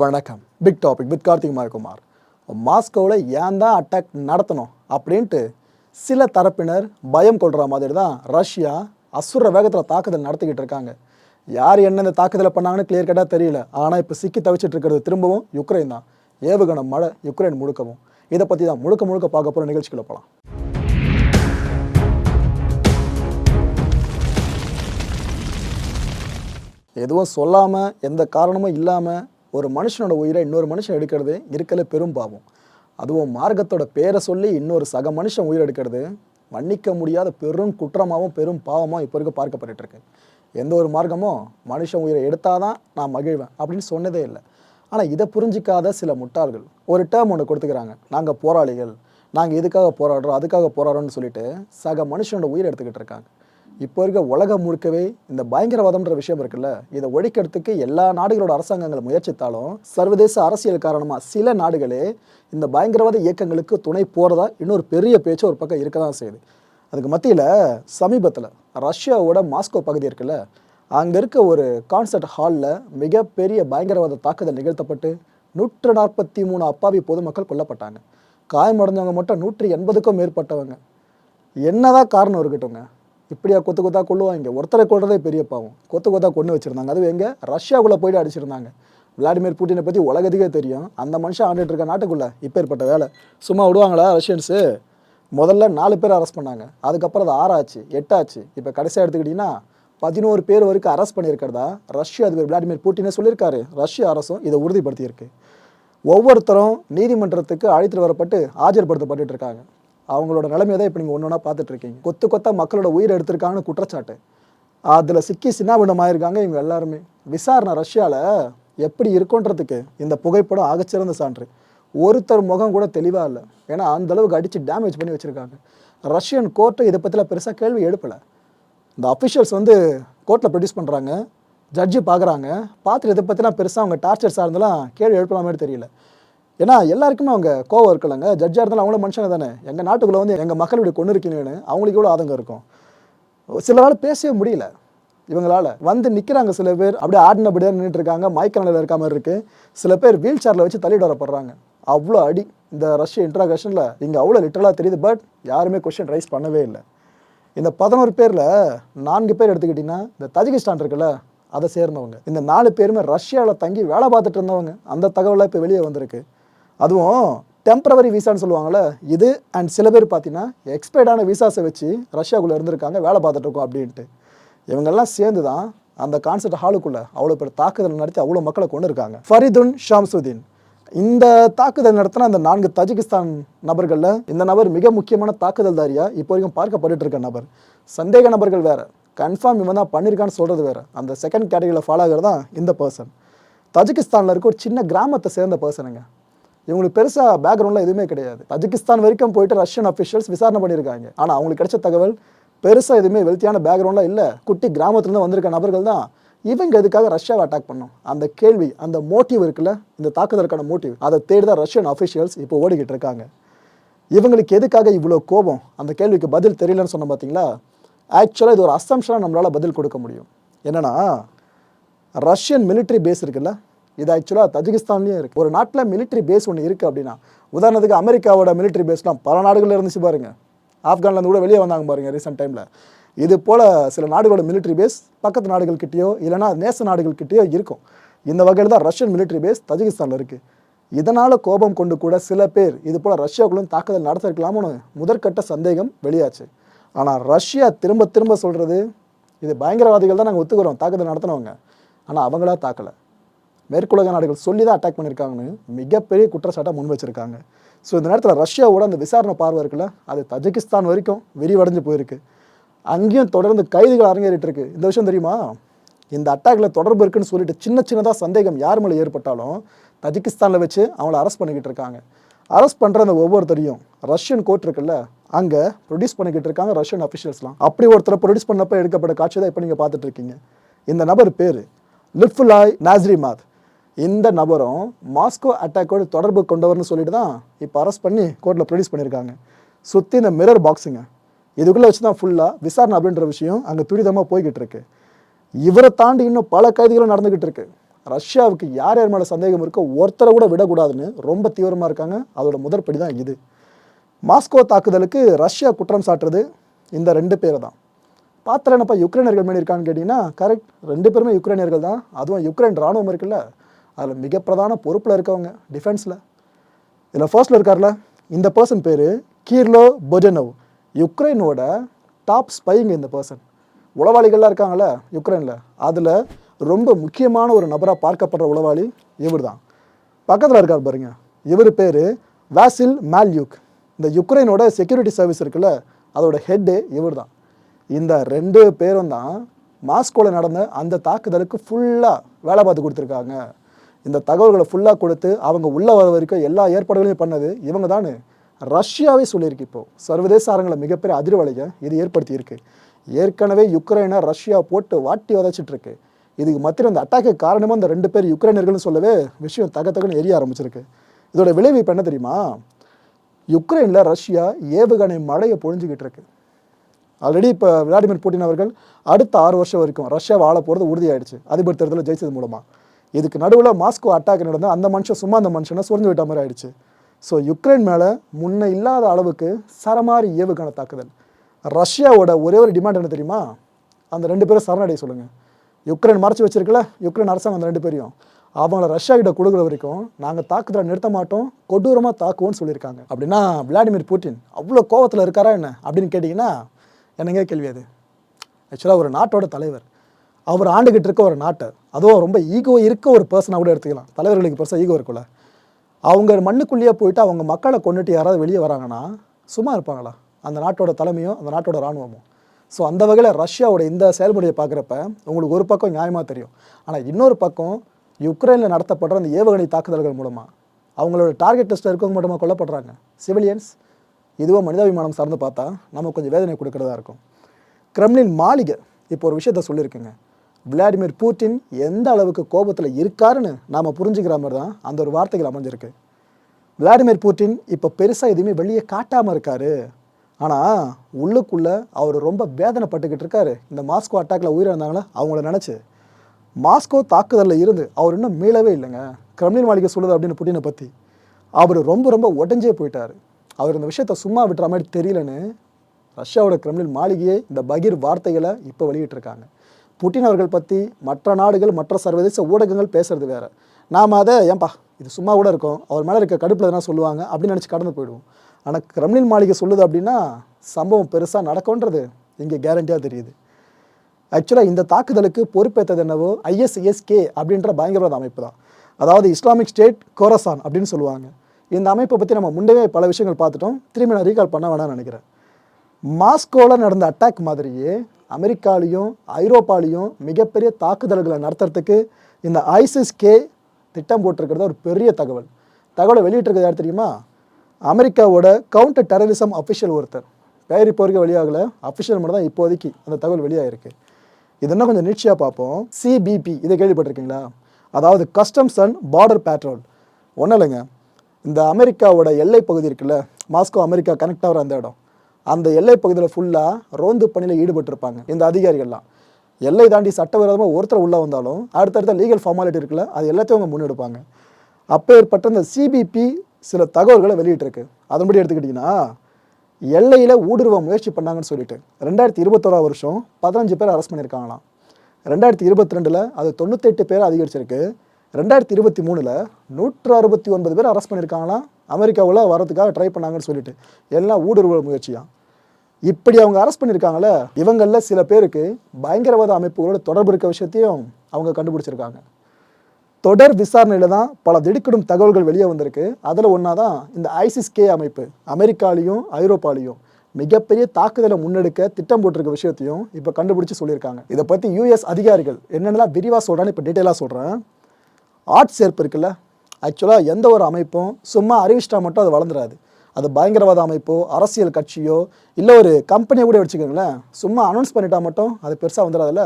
வணக்கம். Big topic with Karthik Mayakumar மாஸ்கோவில் ஏன் தான் அட்டாக் நடத்தணும் அப்படின்ட்டு சில தரப்பினர் பயம் கொள்கிற மாதிரி தான் ரஷ்யா அசுர வேகத்தில் தாக்குதல் நடத்திக்கிட்டு இருக்காங்க. யார் என்ன இந்த தாக்குதலை பண்ணாங்கன்னு கிளியர் கட்டாக தெரியல. ஆனால் இப்போ சிக்கி தவிச்சிட்டு இருக்கிறது திரும்பவும் யுக்ரைன் தான். ஏவுகணம் மழை யுக்ரைன் முழுக்கவும். இதை பற்றி தான் முழுக்க முழுக்க பார்க்க போகிற நிகழ்ச்சிக்குள்ள போகலாம் எதுவும் சொல்லாமல் எந்த காரணமும் இல்லாமல் ஒரு மனுஷனோட உயிரை இன்னொரு மனுஷன் எடுக்கிறது இருக்கல பெரும் பாவம். அதுவும் மார்க்கத்தோட பேரை சொல்லி இன்னொரு சக மனுஷன் உயிர் எடுக்கிறது மன்னிக்க முடியாத பெரும் குற்றமாகவும் பெரும் பாவமாக இப்போ இருக்க பார்க்கப்பட்டு இருக்கு எந்த ஒரு மார்க்கமும் மனுஷன் உயிரை எடுத்தாதான் நான் மகிழ்வேன் அப்படின்னு சொன்னதே இல்லை. ஆனால் இதை புரிஞ்சிக்காத சில முட்டாள்கள். ஒரு டேர்ம் ஒன்று கொடுத்துக்கிறாங்க. நாங்கள் போராளிகள். நாங்கள் இதுக்காக போராடுறோம்? அதுக்காக போராடுறோம்னு சொல்லிட்டு சக மனுஷனோட உயிர் எடுத்துக்கிட்டு இருக்காங்க. இப்போ இருக்க உலகம் முழுக்கவே இந்த பயங்கரவாதம்ன்ற விஷயம் இருக்குல்ல இதை ஒழிக்கிறதுக்கு எல்லா நாடுகளோட அரசாங்கங்கள் முயற்சித்தாலும் சர்வதேச அரசியல் காரணமாக சில நாடுகளே இந்த பயங்கரவாத இயக்கங்களுக்கு துணை போகிறதா இன்னொரு பெரிய பேச்சு ஒரு பக்கம் இருக்க தான் செய்யுது. அதுக்கு மத்தியில் சமீபத்தில் ரஷ்யாவோட மாஸ்கோ பகுதி இருக்குல்ல அங்கே இருக்க ஒரு கான்சர்ட் ஹாலில் மிகப்பெரிய பயங்கரவாத தாக்குதல் நிகழ்த்தப்பட்டு நூற்று நாற்பத்தி மூணு அப்பாவி பொதுமக்கள் கொல்லப்பட்டாங்க. காயமடைஞ்சவங்க மட்டும் நூற்றி எண்பதுக்கும் மேற்பட்டவங்க. என்னதான் காரணம் இருக்கட்டும்ங்க. இப்படியா கொத்து கொத்தா கொள்ளுவாங்க. ஒருத்தரை கொள்றதே பெரிய பாவம். கொத்து கொத்தா கொண்டு வச்சிருந்தாங்க. அதுவும் எங்கே? ரஷ்யாக்குள்ளே போயிட்டு அடிச்சிருந்தாங்க. விளாடிமிர் புட்டினை பற்றி உலகத்துக்கே தெரியும். அந்த மனுஷன் ஆண்டுட்டு இருக்க நாட்டுக்குள்ளே இப்பேற்பட்ட வேலை. சும்மா விடுவாங்களா ரஷ்யன்ஸு? முதல்ல நாலு பேர் அரெஸ்ட் பண்ணாங்க. அதுக்கப்புறம் அது ஆறாச்சு எட்டாச்சு. இப்போ கடைசியாக எடுத்துக்கிட்டிங்கன்னா பதினோரு பேர் வரைக்கும் அரெஸ்ட் பண்ணியிருக்கிறதா? ரஷ்ய அதிபர் விளாடிமிர் புட்டினே சொல்லியிருக்காரு. ரஷ்ய அரசும் இதை உறுதிப்படுத்தியிருக்கு. ஒவ்வொருத்தரும் நீதிமன்றத்துக்கு அழைத்துட்டு வரப்பட்டு ஆஜர்படுத்தப்பட்டு இருக்காங்க. அவங்களோட நிலைமையை தான் இப்போ நீங்கள் ஒன்று ஒன்றா பார்த்துட்டு இருக்கீங்க கொத்து கொத்தா மக்களோட உயிர் எடுத்திருக்காங்கன்னு குற்றச்சாட்டு. அதில் சிக்கி சின்னாபின்னம் ஆயிருக்காங்க இவங்க எல்லாருமே. விசாரணை ரஷ்யாவில் எப்படி இருக்குன்றதுக்கு இந்த புகைப்படம் ஆகச்சிறந்த சான்று. ஒருத்தர் முகம் கூட தெளிவாக இல்லை. ஏன்னா அந்த அளவுக்கு அடித்து டேமேஜ் பண்ணி வச்சுருக்காங்க. ரஷ்யன் கோர்ட்டு இதை பற்றிலாம் பெருசாக கேள்வி எழுப்பலை. இந்த அஃபிஷியல்ஸ் வந்து கோர்ட்டில் ப்ரொடியூஸ் பண்ணுறாங்க ஜட்ஜி பார்க்குறாங்க பார்த்துட்டு இதை பற்றிலாம் பெருசாக அவங்க டார்ச்சர் சார்ந்தெல்லாம் கேள்வி எழுப்பலாமே மாதிரி தெரியல. ஏன்னா எல்லாருக்குமே அவங்க கோவம் இருக்கலங்க ஜட்ஜாக இருந்தாலும் அவங்களும் மனுஷங்க தானே. எங்கள் நாட்டுக்குள்ளே வந்து எங்கள் மக்கள் இப்படி கொண்டு இருக்கீங்கன்னு அவங்களுக்கு எவ்வளோ ஆதங்கம் இருக்கும்? சிலரால் பேசவே முடியல. இவங்களால வந்து நிற்கிறாங்க சில பேர். அப்படியே ஆடினபடியாக நின்றுட்டு இருக்காங்க. மயக்கநிலையில் இருக்க மாதிரி இருக்குது சில பேர் வீல் சேரில் வச்சு தள்ளிட்டு வரப்படுறாங்க. அவ்வளோ அடி. இந்த ரஷ்ய இன்ட்ராகஷனில் இங்கே அவ்வளோ லிட்டரலாக தெரியுது. பட் யாருமே கொஷின் ரைஸ் பண்ணவே இல்லை. இந்த பதினோரு பேரில் நான்கு பேர் எடுத்துக்கிட்டிங்கன்னா இந்த தஜிகிஸ்தான் இருக்குல்ல அதை சேர்ந்தவங்க. இந்த நாலு பேருமே ரஷ்யாவில் தங்கி வேலை பார்த்துட்டு இருந்தவங்க. அந்த தகவலாக இப்போ வெளியே வந்திருக்கு. அதுவும் டெம்பரவரி விசான்னு சொல்லுவாங்கள்ல இது அண்ட் சில பேர் பார்த்தீங்கன்னா எக்ஸ்பைர்டான விசாஸை வச்சு ரஷ்யாக்குள்ளே இருந்திருக்காங்க வேலை பார்த்துட்டு இருக்கோம் அப்படின்ட்டு. இவங்கெல்லாம் சேர்ந்து தான் அந்த கான்சர்ட் ஹாலுக்குள்ளே அவ்வளோ பேர் தாக்குதல் நடத்தி அவ்வளோ மக்களை கொண்டு இருக்காங்க ஃபரிதுன் ஷாம்சுதீன். இந்த தாக்குதல் நடத்தின அந்த நான்கு தஜிகிஸ்தான் நபர்களில் இந்த நபர் மிக முக்கியமான தாக்குதல்தாரியாக இப்போ வரைக்கும் பார்க்கப்பட்டு இருக்க நபர். சந்தேக நபர்கள் வேறு. கன்ஃபார்ம் இவன் தான் பண்ணியிருக்கான்னு சொல்கிறது வேறு. அந்த செகண்ட் கேட்டகரியில் ஃபாலோ ஆகிறது தான் இந்த பர்சன் தஜிகிஸ்தானில் இருக்க ஒரு சின்ன கிராமத்தை சேர்ந்த பர்சனுங்க இவங்களுக்கு பெருசாக பேக்ரவுண்டில் எதுவுமே கிடையாது. தஜிகிஸ்தான் வரைக்கும் போயிட்டு ரஷ்யன் அஃபிஷியல்ஸ் விசாரணை பண்ணியிருக்காங்க. ஆனால் அவங்களுக்கு கிடைச்ச தகவல் பெருசாக எதுவுமே வெல்த்தியான பேக்ரவுண்டில் இல்லை. குட்டி கிராமத்துலேருந்து வந்திருக்க நபர்கள் தான் இவங்க எதுக்காக ரஷ்யாவை அட்டாக் பண்ணும் அந்த கேள்வி அந்த மோட்டிவ் இருக்குல்ல இந்த தாக்குதலுக்கான மோட்டிவ் அதை தேடி தான் ரஷ்யன் அஃபிஷியல்ஸ் இப்போ ஓடிக்கிட்டு இருக்காங்க. இவங்களுக்கு எதுக்காக இவ்வளோ கோபம்? அந்த கேள்விக்கு பதில் தெரியலன்னு சொன்ன பார்த்தீங்களா ஆக்சுவலாக இது ஒரு அசம்ஷனாக நம்மளால் பதில் கொடுக்க முடியும். என்னன்னா ரஷ்யன் மிலிட்ரி பேஸ் இருக்குல்ல இது ஆக்சுவலாக தஜிகிஸ்தான்லேயும் இருக்குது ஒரு நாட்டில் மிலிட்ரி பேஸ் ஒன்று இருக்குது அப்படின்னா உதாரணத்துக்கு அமெரிக்காவோட மிலிட்ரி பேஸ்லாம் பல நாடுகளில் இருந்துச்சு பாருங்க. ஆப்கான்லேருந்து கூட வெளியே வந்தாங்க பாருங்கள் ரீசெண்ட் டைமில் இது போல் சில நாடுகளோட மிலிட்ரி பேஸ் பக்கத்து நாடுகள்கிட்டயோ இல்லைனா நேச நாடுகள்கிட்டயோ இருக்கும். இந்த வகையில் தான் ரஷ்யன் மிலிட்ரி பேஸ் தஜிகிஸ்தானில் இருக்குது இதனால் கோபம் கொண்டு கூட சில பேர் இது போல் ரஷ்யாவுக்குள்ளும் தாக்குதல் நடத்திருக்கலாம்னு முதற்கட்ட சந்தேகம் வெளியாச்சு. ஆனால் ரஷ்யா திரும்ப திரும்ப சொல்கிறது இது பயங்கரவாதிகள் தான் நாங்கள் ஒத்துக்கிறோம் தாக்குதல் நடத்தினவங்க. ஆனால் அவங்களா தாக்கலை. மேற்குலக நாடுகள் சொல்லி தான் அட்டாக் பண்ணியிருக்காங்கன்னு மிகப்பெரிய குற்றச்சாட்டை முன் வச்சிருக்காங்க. ஸோ இந்த நேரத்தில் ரஷ்யாவோட அந்த விசாரணை பார்வை இருக்குல்ல அது தஜிகிஸ்தான் வரைக்கும் விரிவடைஞ்சு போயிருக்கு. அங்கேயும் தொடர்ந்து கைதுகள் அரங்கேறிட்டு இருக்கு. இந்த விஷயம் தெரியுமா? இந்த அட்டாக்ல தொடர்பு இருக்குன்னு சொல்லிட்டு சின்ன சின்னதாக சந்தேகம் யார் மேலே ஏற்பட்டாலும் தஜிகிஸ்தானில் வச்சு அவங்கள அரெஸ்ட் பண்ணிக்கிட்டு இருக்காங்க. அரெஸ்ட் பண்ணுற அந்த ஒவ்வொருத்தரையும். ரஷ்யன் கோர்ட் இருக்குல்ல அங்கே ப்ரொடியூஸ் பண்ணிக்கிட்டு இருக்காங்க ரஷ்யன் அஃபிஷியல்ஸ்லாம் அப்படி ஒருத்தரை ப்ரொடியூஸ் பண்ணப்போ எடுக்கப்பட்ட காட்சி தான் இப்போ நீங்கள் பார்த்துட்டு இருக்கீங்க. இந்த நபர் பேர் லிட்ஃபுல்லாய் நாஸ்ரிமாத். இந்த நபரும் மாஸ்கோ அட்டாக்கோடு தொடர்பு கொண்டவர்னு சொல்லிட்டு தான் இப்போ அரெஸ்ட் பண்ணி கோர்ட்டில் ப்ரொடியூஸ் பண்ணியிருக்காங்க. சுற்றி இந்த மிரர் பாக்ஸுங்க இதுக்குள்ளே வச்சு தான் ஃபுல்லாக விசாரணை அப்படின்ற விஷயம் அங்கே துரிதமாக போய்கிட்டு இருக்கு. இவரை தாண்டி இன்னும் பல கைதிகளும் நடந்துக்கிட்டு இருக்கு. ரஷ்யாவுக்கு யார் யார் மேலே சந்தேகம் இருக்கோ ஒருத்தரை கூட விடக்கூடாதுன்னு ரொம்ப தீவிரமாக இருக்காங்க. அதோட முதற்படி தான் இது. மாஸ்கோ தாக்குதலுக்கு ரஷ்யா குற்றம் சாட்டுறது இந்த ரெண்டு பேரை தான். பாத்திரம் என்னப்பா யுக்ரைனர்கள் மேலே இருக்கான்னு கேட்டிங்கன்னா கரெக்ட் ரெண்டு பேருமே யுக்ரைனியர்கள் தான். அதுவும் யுக்ரைன் ராணுவம் இருக்குல்ல அதில் மிக பிரதான பொறுப்பில் இருக்கவங்க டிஃபென்ஸில் இதில் ஃபர்ஸ்ட்டில் இருக்கார்ல இந்த பர்சன் பேர் கீர்லோ பொஜனவ். யுக்ரைனோட டாப் ஸ்பைங்க இந்த பர்சன் உளவாளிகள்லாம் இருக்காங்கல்ல யுக்ரைனில். அதில் ரொம்ப முக்கியமான ஒரு நபராக பார்க்கப்படுற உளவாளி இவர் தான் பக்கத்தில் இருக்கார் பாருங்க இவர் பேர் வாசில் மேல்யூக் இந்த யுக்ரைனோட செக்யூரிட்டி சர்வீஸ் இருக்குல்ல அதோட ஹெட்டு இவர் தான் இந்த ரெண்டு பேரும் தான் மாஸ்கோவில் நடந்த அந்த தாக்குதலுக்கு ஃபுல்லாக வேலை பார்த்து கொடுத்துருக்காங்க. இந்த தகவல்களை ஃபுல்லாக கொடுத்து அவங்க உள்ளே வர வரைக்கும் எல்லா ஏற்பாடுகளையும் பண்ணது இவங்க தான் ரஷ்யாவே சொல்லியிருக்கு இப்போது சர்வதேச அரங்களை மிகப்பெரிய அதிர்வலையை இது ஏற்படுத்தியிருக்கு. ஏற்கனவே யுக்ரைனை ரஷ்யா போட்டு வாட்டி உதச்சிட்டுருக்கு இதுக்கு மத்தியில் அந்த அட்டாக்கு காரணமாக இந்த ரெண்டு பேர் யுக்ரைனர்கள்னு சொல்லவே விஷயம் தக தகன்னு எரிய ஆரம்பிச்சிருக்கு. இதோட விளைவு இப்போ என்ன தெரியுமா? யுக்ரைனில் ரஷ்யா ஏவுகணை மழையை பொழிஞ்சுக்கிட்டு இருக்கு. ஆல்ரெடி இப்போ விளாடிமிர் புட்டின் அவர்கள் அடுத்த ஆறு வருஷம் வரைக்கும் ரஷ்யாவை ஆள போகிறது உறுதியாயிடுச்சு. அதிபர் தேர்தலில் ஜெயிச்சது மூலமாக இதுக்கு நடுவில் மாஸ்கோ அட்டாக் நடந்தால் அந்த மனுஷன் சும்மா அந்த மனுஷனை சுரஞ்சு விட்ட மாதிரி ஆயிடுச்சு. ஸோ யுக்ரைன் மேலே முன்ன இல்லாத அளவுக்கு சரமாரி ஏவுகணை தாக்குதல். ரஷ்யாவோட ஒரே ஒரு டிமாண்ட் என்ன தெரியுமா? அந்த ரெண்டு பேரும் சரணடைய சொல்லுங்கள் யுக்ரைன் மறைச்சி வச்சிருக்கல யுக்ரைன் அரசாங்கம் அந்த ரெண்டு பேரையும். அவங்கள ரஷ்யா கிட்ட கொடுக்குற வரைக்கும் நாங்கள் தாக்குதலை நிறுத்த மாட்டோம் கொடூரமாக தாக்குவோம்னு சொல்லியிருக்காங்க. அப்படின்னா விளாடிமிர் புட்டின் அவ்வளோ கோவத்தில் இருக்காரா என்ன? அப்படின்னு கேட்டிங்கன்னா என்னங்க கேள்வி அது? ஆக்சுவலாக ஒரு நாட்டோட தலைவர் அவர் ஆண்டுகிட்டு இருக்க ஒரு நாட்டை அதுவும் ரொம்ப ஈகோ இருக்க ஒரு பர்சனாக கூட எடுத்துக்கலாம். தலைவர்களுக்கு பெருசாக ஈகோ இருக்குல்ல அவங்க மண்ணுக்குள்ளேயே போயிட்டு அவங்க மக்களை கொண்டுட்டு யாராவது வெளியே வராங்கன்னா சும்மா இருப்பாங்களா? அந்த நாட்டோட தலைமையும் அந்த நாட்டோட இராணுவமும் ஸோ அந்த வகையில் ரஷ்யாவோட இந்த செயல்முறையை பார்க்குறப்ப உங்களுக்கு ஒரு பக்கம் நியாயமாக தெரியும். ஆனால் இன்னொரு பக்கம் யுக்ரைனில் நடத்தப்படுற அந்த ஏவுகணை தாக்குதல்கள் மூலமாக அவங்களோட டார்கெட் லிஸ்ட்டில் இருக்கவங்க மட்டுமா கொல்லப்படுறாங்க? சிவிலியன்ஸ் இதுவும் மனிதாபிமானம் சார்ந்து பார்த்தா நமக்கு கொஞ்சம் வேதனை கொடுக்கறதா இருக்கும். கிரெம்லின் மாளிகை இப்போ ஒரு விஷயத்த சொல்லியிருக்குங்க. விளாடிமிர் பூட்டின் எந்த அளவுக்கு கோபத்தில் இருக்காருன்னு நாம் புரிஞ்சுக்கிற மாதிரி தான் அந்த ஒரு வார்த்தைகள் அமைஞ்சிருக்கு. விளாடிமிர் பூட்டின் இப்போ பெருசாக எதுவுமே வெளியே காட்டாமல் இருக்காரு. ஆனால் உள்ளுக்குள்ளே அவர் ரொம்ப வேதனைப்பட்டுக்கிட்டு இருக்காரு. இந்த மாஸ்கோ அட்டாக்ல உயிரிழந்தாங்களே அவங்கள நினச்சி. மாஸ்கோ தாக்குதலில் இருந்து அவர் இன்னும் மீளவே இல்லைங்க. கிரம்லின் மாளிகை சொல்லுது அப்படின்னு புட்டினை பற்றி அவர் ரொம்ப ரொம்ப உடஞ்சே போயிட்டார். அவர் இந்த விஷயத்த சும்மா விட்டுற மாதிரி தெரியலன்னு ரஷ்யாவோட கிரம்லின் மாளிகையே இந்த பகீர் வார்த்தைகளை இப்போ வெளியிட்டிருக்காங்க. புட்டின் அவர்கள் பற்றி மற்ற நாடுகள் மற்ற சர்வதேச ஊடகங்கள் பேசுறது வேற. நாம் அதை ஏன்பா இது சும்மா கூட இருக்கும். அவர் மேலே இருக்க கடுப்பில் எதனா சொல்லுவாங்க அப்படின்னு நினச்சி கடந்து போயிடுவோம். ஆனால் கிரம்லின் மாளிகை சொல்லுது அப்படின்னா சம்பவம் பெருசாக நடக்கும்ன்றது இங்கே கேரண்டியாக தெரியுது. ஆக்சுவலாக இந்த தாக்குதலுக்கு பொறுப்பேற்றது என்னவோ ஐஎஸ்ஐஎஸ்கே அப்படின்ற பயங்கரவாத அமைப்பு தான். அதாவது இஸ்லாமிக் ஸ்டேட் கோரசான் அப்படின்னு சொல்லுவாங்க. இந்த அமைப்பை பற்றி நம்ம முன்னவே பல விஷயங்கள் பார்த்துட்டோம். திரும்பி நான் ரீகால் பண்ண வேணாம்னு நினைக்கிறேன். மாஸ்கோவில் நடந்த அட்டாக் மாதிரியே அமெரிக்காலையும் ஐரோப்பாலையும் மிகப்பெரிய தாக்குதல்களை நடத்துறதுக்கு இந்த ஐசிஸ் கே திட்டம் போட்டிருக்கிறத ஒரு பெரிய தகவல். தகவலை வெளியிட்டிருக்கிறது யார் தெரியுமா? அமெரிக்காவோட கவுண்டர் டெரரிசம் அஃபிஷியல் ஒருத்தர். பேர் இப்போ வரைக்கும் வெளியாகலை. அஃபிஷியல் மட்டும் தான் இப்போதைக்கு அந்த தகவல் வெளியாகிருக்கு இது இன்னும் கொஞ்சம் நீட்சியாக பார்ப்போம். சிபிபி இதை கேள்விப்பட்டிருக்கீங்களா? அதாவது கஸ்டம்ஸ் அண்ட் பார்டர் பேட்ரோல் ஒன்றும் இல்லைங்க. இந்த அமெரிக்காவோட எல்லை பகுதி இருக்குல்ல மாஸ்கோ அமெரிக்கா கனெக்ட் ஆகிற அந்த இடம். அந்த எல்லை பகுதியில் ஃபுல்லாக ரோந்து பணியில் ஈடுபட்டிருப்பாங்க. இந்த அதிகாரிகள்லாம். எல்லை தாண்டி சட்டவிரோதமாக ஒருத்தர் உள்ளே வந்தாலும் அடுத்தடுத்த லீகல் ஃபார்மாலிட்டி இருக்குல்ல அது எல்லாத்தையும் அவங்க முன்னெடுப்பாங்க. அப்பேற்பட்ட இந்த சிபிபி சில தகவல்களை வெளியிட்டிருக்கு. அதன்படி எடுத்துக்கிட்டிங்கன்னா எல்லையில் ஊடுருவ முயற்சி பண்ணாங்கன்னு சொல்லிட்டு ரெண்டாயிரத்தி இருபத்தோரா வருஷம் பதினஞ்சு பேர் அரெஸ்ட் பண்ணியிருக்காங்களாம். ரெண்டாயிரத்தி இருபத்தி ரெண்டில் அது தொண்ணூத்தெட்டு பேர் அதிகரிச்சிருக்கு. ரெண்டாயிரத்தி இருபத்தி மூணில் நூற்று அறுபத்தி ஒன்பது பேர் அரெஸ்ட் பண்ணியிருக்காங்களாம். அமெரிக்காவில் வரதுக்காக ட்ரை பண்ணாங்கன்னு சொல்லிட்டு எல்லாம் ஊடுருவ முயற்சியாக இப்படி அவங்க அரெஸ்ட் பண்ணியிருக்காங்களே இவங்களில் சில பேருக்கு பயங்கரவாத அமைப்புகளோட தொடர்பு இருக்க விஷயத்தையும் அவங்க கண்டுபிடிச்சிருக்காங்க. தொடர் விசாரணையில் தான் பல திடுக்கிடும் தகவல்கள் வெளியே வந்திருக்கு. அதில் ஒன்றா தான் இந்த ஐசிஸ்-கே அமைப்பு அமெரிக்காலையும் ஐரோப்பாலையும் மிகப்பெரிய தாக்குதலை முன்னெடுக்க திட்டம் போட்டிருக்க விஷயத்தையும் இப்போ கண்டுபிடிச்சி சொல்லியிருக்காங்க. இதை பற்றி யூஎஸ் அதிகாரிகள் என்னென்னலாம் விரிவாக சொல்கிறான்னு இப்போ டீட்டெயிலாக சொல்கிறேன் ஆர்ட் சேர்ப்பு இருக்குல்ல ஆக்சுவலாக எந்த ஒரு அமைப்பும் சும்மா அறிவிச்சிட்டா மட்டும் அது வளர்ந்துராது. அது பயங்கரவாத அமைப்போ அரசியல் கட்சியோ இல்லை ஒரு கம்பெனியை கூட வச்சுக்கோங்களேன் சும்மா அனௌன்ஸ் பண்ணிட்டா மட்டும் அது பெருசாக வந்துடாதுல்ல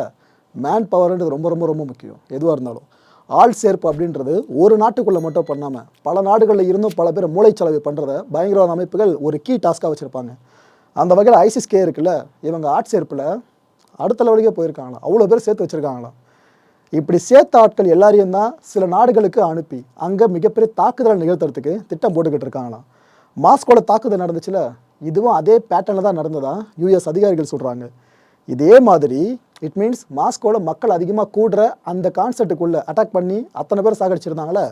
மேன் பவர்ன்றது ரொம்ப ரொம்ப ரொம்ப முக்கியம் எதுவாக இருந்தாலும். ஆள் சேர்ப்பு அப்படின்றது ஒரு நாட்டுக்குள்ளே மட்டும் பண்ணாமல் பல நாடுகளில் இருந்தும் பல பேர் மூளைச்சலவை பண்ணுறத பயங்கரவாத அமைப்புகள் ஒரு கீ டாஸ்க்காக வச்சுருப்பாங்க. அந்த வகையில் ஐசிஸ்கே இருக்குல்ல இவங்க ஆட் சேர்ப்பில் அடுத்த லெவலுக்கே போயிருக்காங்களாம் அவ்வளோ பேர் சேர்த்து வச்சுருக்காங்களா. இப்படி சேர்த்த ஆட்கள் எல்லாரையும் தான் சில நாடுகளுக்கு அனுப்பி அங்கே மிகப்பெரிய தாக்குதல் நிகழ்த்துறதுக்கு திட்டம் போட்டுக்கிட்டு இருக்காங்களாம். மாஸ்கோட தாக்குதல் நடந்துச்சுல இதுவும் அதே பேட்டர்னில் தான் நடந்ததா? யூஎஸ் அதிகாரிகள் சொல்கிறாங்க இதே மாதிரி இட் மீன்ஸ் மாஸ்கோவில் மக்கள் அதிகமாக கூடுற அந்த கான்செர்ட்டுக்குள்ளே அட்டாக் பண்ணி அத்தனை பேர் சாகடிச்சிருந்தாங்களே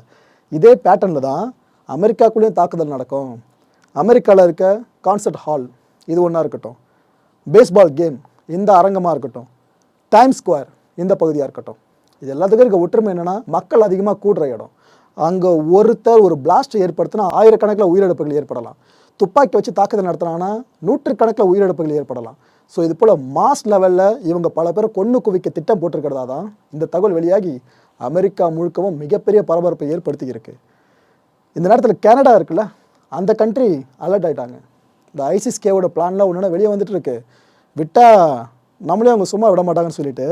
இதே பேட்டர்னில் தான் அமெரிக்காக்குள்ளேயும் தாக்குதல் நடக்கும். அமெரிக்காவில் இருக்க கான்சர்ட் ஹால் இது ஒன்றா இருக்கட்டும். பேஸ்பால் கேம் இந்த அரங்கமாக இருக்கட்டும். டைம் ஸ்கொயர் இந்த பகுதியாக இருக்கட்டும். இது எல்லாத்துக்கும் இருக்க ஒற்றுமை என்னென்னா மக்கள் அதிகமாக கூடுற இடம். அங்கே ஒருத்தர் ஒரு பிளாஸ்ட் ஏற்படுத்தினா ஆயிரக்கணக்கில் உயிரிழப்புகள் ஏற்படலாம். துப்பாக்கி வச்சு தாக்குதல் நடத்தினாங்கன்னா நூற்றுக்கணக்கில் உயிரிழப்புகள் ஏற்படலாம். ஸோ இது போல் மாஸ் லெவலில் இவங்க பல பேரை கொன்று குவிக்க திட்டம் போட்டிருக்கிறதா தான் இந்த தகவல் வெளியாகி அமெரிக்கா முழுக்கவும் மிகப்பெரிய பரபரப்பை ஏற்படுத்தி இருக்கு இந்த நேரத்தில் கனடா இருக்குல்ல அந்த கண்ட்ரி அலர்ட் ஆகிட்டாங்க இந்த ஐசிஸ்கேவோட பிளான்லாம் ஒன்று வெளியே வந்துட்டு இருக்கு. விட்டால் நம்மளே அவங்க சும்மா விட மாட்டாங்கன்னு சொல்லிட்டு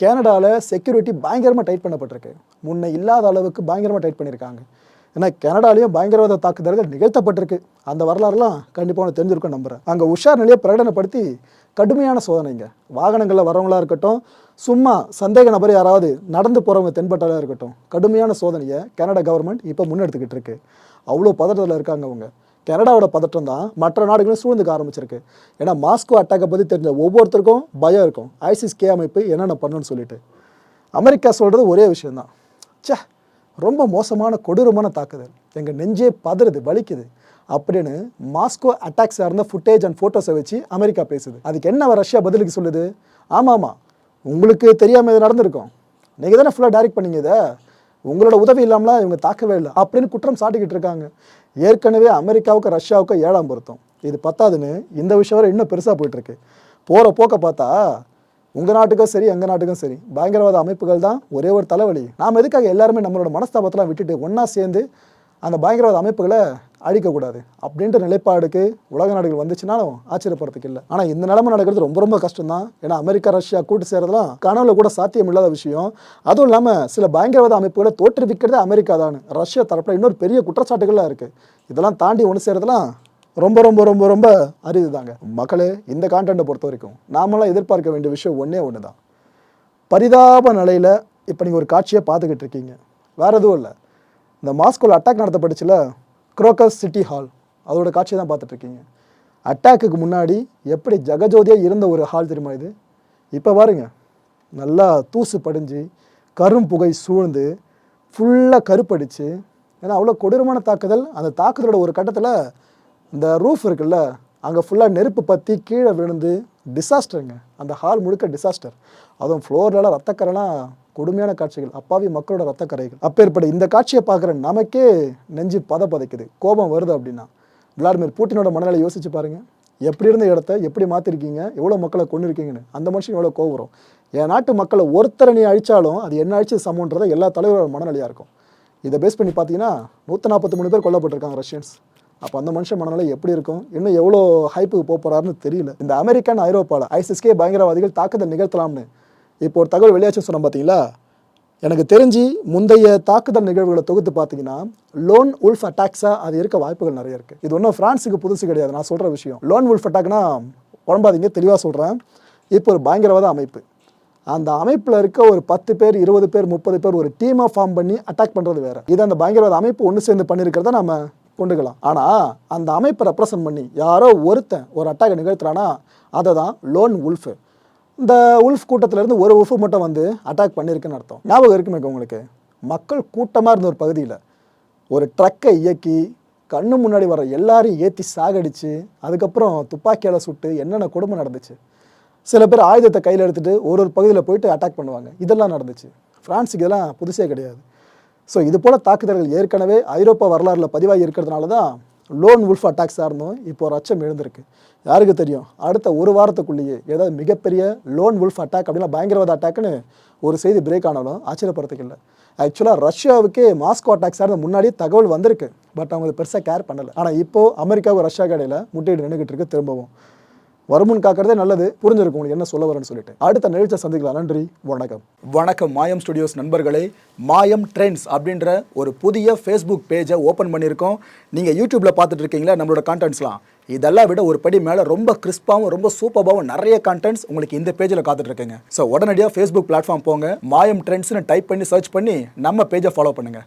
கேனடாவில் செக்யூரிட்டி பயங்கரமாக டைட் பண்ணப்பட்டிருக்கு. முன்னே இல்லாத அளவுக்கு பயங்கரமாக டைட் பண்ணியிருக்காங்க ஏன்னா கனடாலையும் பயங்கரவாத தாக்குதல்கள் நிகழ்த்தப்பட்டிருக்கு. அந்த வரலாறுலாம் கண்டிப்பாக உனக்கு தெரிஞ்சிருக்கும் நம்புகிறேன் அங்கே உஷார் நிலையை பிரகடனப்படுத்தி கடுமையான சோதனைங்க. வாகனங்களில் வரவங்களாக இருக்கட்டும் சும்மா சந்தேக நபர் யாராவது நடந்து போகிறவங்க தென்பட்டாலாக இருக்கட்டும் கடுமையான சோதனையை கனடா கவர்மெண்ட் இப்போ முன்னெடுத்துக்கிட்டு இருக்கு. அவ்வளோ பதட்டத்தில் இருக்காங்க அவங்க. கனடாவோட பதட்டம் தான் மற்ற நாடுகளும் சூழ்ந்துக்க ஆரம்பிச்சிருக்கு. ஏன்னா மாஸ்கோ அட்டாக்கை பற்றி தெரிஞ்ச ஒவ்வொருத்தருக்கும் பயம் இருக்கும். ஐசிஸ் கே அமைப்பு என்னென்ன பண்ணுன்னு சொல்லிட்டு. அமெரிக்கா சொல்கிறது ஒரே விஷயந்தான் சே ரொம்ப மோசமான கொடூரமான தாக்குதல். எங்கள் நெஞ்சே பதறுது வலிக்குது. அப்படின்னு மாஸ்கோ அட்டாக் சார்ந்த ஃபுட்டேஜ் அண்ட் ஃபோட்டோஸை வச்சு அமெரிக்கா பேசுது. அதுக்கு என்ன ரஷ்யா பதிலுக்கு சொல்லுது? ஆமாம் ஆமாம் உங்களுக்கு தெரியாமல் இது நடந்திருக்கும். நீங்கள் தானே ஃபுல்லாக டைரக்ட் பண்ணீங்க இதை? உங்களோட உதவி இல்லாமலாம் இவங்க தாக்கவே இல்லை அப்படின்னு குற்றம் சாட்டிக்கிட்டு இருக்காங்க. ஏற்கனவே அமெரிக்காவுக்கு ரஷ்யாவுக்கு ஏழாம் பொருத்தம். இது பத்தாதுன்னு இந்த விஷயம் வரை இன்னும் பெருசாக போயிட்டுருக்கு. போகிற போக்க பார்த்தா உங்கள் நாட்டுக்கும் சரி எங்கள் நாட்டுக்கும் சரி பயங்கரவாத அமைப்புகள் தான் ஒரே ஒரு தலைவலி. நாம் எதுக்காக எல்லாருமே நம்மளோட மனஸ்தாபத்தெல்லாம் விட்டுட்டு ஒன்றா சேர்ந்து அந்த பயங்கரவாத அமைப்புகளை அழிக்கக்கூடாது அப்படின்ற நிலைப்பாடுக்கு உலக நாடுகள் வந்துச்சுனாலும் ஆச்சரியப்படுறதுக்கு இல்லை. ஆனால் இந்த நிலைமை நடக்கிறது ரொம்ப ரொம்ப கஷ்டம் தான் ஏன்னா அமெரிக்கா ரஷ்யா கூட்டு சேரதெல்லாம் கனவுல கூட சாத்தியம் இல்லாத விஷயம். அதுவும் இல்லாமல் சில பயங்கரவாத அமைப்புகளை தோற்றுவிக்கிறதே அமெரிக்கா தான். ரஷ்யா தரப்பில் இன்னொரு பெரிய குற்றச்சாட்டுகள்லாம் இருக்குது இதெல்லாம் தாண்டி ஒன்று சேரதெல்லாம் ரொம்ப ரொம்ப ரொம்ப ரொம்ப அரிது தாங்க மக்களே இந்த கான்டென்ட்டை பொறுத்த வரைக்கும் நாமெல்லாம் எதிர்பார்க்க வேண்டிய விஷயம் ஒன்றே ஒன்று தான் பரிதாப நிலையில் இப்போ நீங்கள் ஒரு காட்சியை பார்த்துக்கிட்டு இருக்கீங்க. வேற எதுவும் இல்லை. இந்த மாஸ்கோவில் அட்டாக் நடத்தப்பட்டுச்சுல? குரோக்கஸ் சிட்டி ஹால் அதோட காட்சியை தான் பார்த்துட்ருக்கீங்க. அட்டாக்குக்கு முன்னாடி எப்படி ஜெகஜோதியாக இருந்த ஒரு ஹால் தெரியுமா இது? இப்போ பாருங்க. நல்லா தூசு படிஞ்சு கரும் புகை சூழ்ந்து ஃபுல்லாக கருப்படிச்சு ஏன்னா அவ்வளோ கொடூரமான தாக்குதல். அந்த தாக்குதலோட ஒரு கட்டத்தில் இந்த ரூஃப் இருக்குல்ல அங்கே ஃபுல்லாக நெருப்பு பற்றி கீழே விழுந்து டிசாஸ்டருங்க அந்த ஹால் முழுக்க டிசாஸ்டர் அதுவும் ஃப்ளோர்லலாம் ரத்தக்கரைலாம் கொடுமையான காட்சிகள். அப்பாவி மக்களோட ரத்தக்கரைகள். அப்பேற்பட்ட இந்த காட்சியை பார்க்குற நமக்கே நெஞ்சு பத பதைக்குது கோபம் வருது அப்படின்னா. விளாடிமிர் பூட்டினோட மனநிலை யோசிச்சு பாருங்கள் எப்படி இருந்த இடத்த எப்படி மாற்றிருக்கீங்க எவ்வளோ மக்களை கொண்டு இருக்கீங்கன்னு அந்த மனுஷன் எவ்வளோ கோவம் என் நாட்டு மக்களை ஒருத்தரை நீ அழிச்சாலும் அது என்ன அழிச்சு சமன்றதை எல்லா தலைவரோட மனநிலையாக இருக்கும். இதை பேஸ் பண்ணி பார்த்தீங்கன்னா நூற்றி நாற்பத்தி மூணு பேர் கொல்லப்பட்டிருக்காங்க ரஷ்யன்ஸ். அப்போ அந்த மனுஷன் மனநிலை எப்படி இருக்கும்? இன்னும் எவ்வளோ ஹைப்புக்கு போக தெரியல. இந்த அமெரிக்கன் ஐரோப்பாவில் ஐசிஸ்கே பயங்கரவாதிகள் தாக்குதல் நிகழ்த்தலாம்னு இப்போ ஒரு தகவல் வெளியாச்சு சொன்னோம் பார்த்தீங்களா எனக்கு தெரிஞ்சு முந்தைய தாக்குதல் நிகழ்வுகளை தொகுத்து பார்த்தீங்கன்னா லோன் உல்ஃப் அட்டாக்ஸாக அது இருக்க வாய்ப்புகள் நிறைய இருக்குது இது ஒன்றும் ஃப்ரான்ஸுக்கு புதுசு கிடையாது நான் சொல்கிற விஷயம். லோன் உல்ஃப் அட்டாக்னா குழம்பாதீங்க தெளிவாக சொல்கிறேன் இப்போ ஒரு பயங்கரவாத அமைப்பு. அந்த அமைப்பில் இருக்க ஒரு பத்து பேர் இருபது பேர் முப்பது பேர் ஒரு டீமாக ஃபார்ம் பண்ணி அட்டாக் பண்ணுறது வேறு. இது அந்த பயங்கரவாத அமைப்பு ஒன்று சேர்ந்து பண்ணியிருக்கிறத நம்ம கொண்டுக்கலாம். ஆனால் அந்த அமைப்பை ரெப்ரசன்ட் பண்ணி யாரோ ஒருத்தன் ஒரு அட்டாக் நிகழ்த்துறானா அதை தான் லோன் உல்ஃபு இந்த உல்ஃப் கூட்டத்திலேருந்து ஒரு உல்ஃபு மட்டும் வந்து அட்டாக் பண்ணியிருக்குன்னு அர்த்தம். ஞாபகம் இருக்குமே உங்களுக்கு? மக்கள் கூட்டமாக இருந்த ஒரு பகுதியில் ஒரு ட்ரக்கை இயக்கி கண்ணு முன்னாடி வர எல்லாரையும் ஏற்றி சாகடிச்சு அதுக்கப்புறம் துப்பாக்கியால் சுட்டு என்னென்ன கொடுமை நடந்துச்சு? சில பேர் ஆயுதத்தை கையில் எடுத்துகிட்டு ஒரு ஒரு பகுதியில் போயிட்டு அட்டாக் பண்ணுவாங்க. இதெல்லாம் நடந்துச்சு. ஃப்ரான்ஸுக்கு இதெல்லாம் புதுசே கிடையாது. ஸோ இது போல் தாக்குதல்கள் ஏற்கனவே ஐரோப்பா வரலாறுல பதிவாகி இருக்கிறதுனால தான் லோன் உல்ஃப் அட்டாக்ஸாக இருந்தும் இப்போ ஒரு அச்சம் எழுந்திருக்கு. யாருக்கு தெரியும்? அடுத்த ஒரு வாரத்துக்குள்ளேயே ஏதாவது மிகப்பெரிய லோன் உல்ஃப் அட்டாக் அப்படின்னா பயங்கரவாத அட்டாக்னு ஒரு செய்தி பிரேக் ஆனாலும் ஆச்சரியப்படுறதுக்கு இல்லை. ஆக்சுவலாக ரஷ்யாவுக்கே மாஸ்கோ அட்டாக்ஸ் இருந்த முன்னாடியே தகவல் வந்திருக்கு. பட் அவங்க பெருசாக கேர் பண்ணலை. ஆனால் இப்போது அமெரிக்காவுக்கு ரஷ்யா கடையில் முட்டையிட்டு நின்றுக்கிட்டு இருக்கு திரும்பவும். வருமுன் காக்கிறதே நல்லது புரிஞ்சிருக்கும் உங்களுக்கு என்ன சொல்ல வரேன்னு சொல்லிட்டு. அடுத்த நிகழ்ச்சியை சந்திக்கலாம். நன்றி வணக்கம். வணக்கம் மாயம் ஸ்டுடியோஸ் நண்பர்களே. மாயம் ட்ரெண்ட்ஸ் அப்படின்ற ஒரு புதிய ஃபேஸ்புக் பேஜை ஓப்பன் பண்ணியிருக்கோம். நீங்கள் யூடியூப்பில் பார்த்துட்டு இருக்கீங்களா நம்மளோட கான்டென்ட்ஸ்லாம் இதெல்லாம் விட ஒரு படி மேலே ரொம்ப கிறிஸ்பாகவும் ரொம்ப சூப்பராகவும் நிறைய கான்டென்ட்ஸ் உங்களுக்கு இந்த பேஜில் காத்துட்ருக்குங்க. ஸோ உடனடியாக ஃபேஸ்புக் பிளாட்ஃபார்ம் போங்க. மாயம் ட்ரெண்ட்ஸ்னு டைப் பண்ணி சர்ச் பண்ணி நம்ம பேஜை ஃபாலோ பண்ணுங்கள்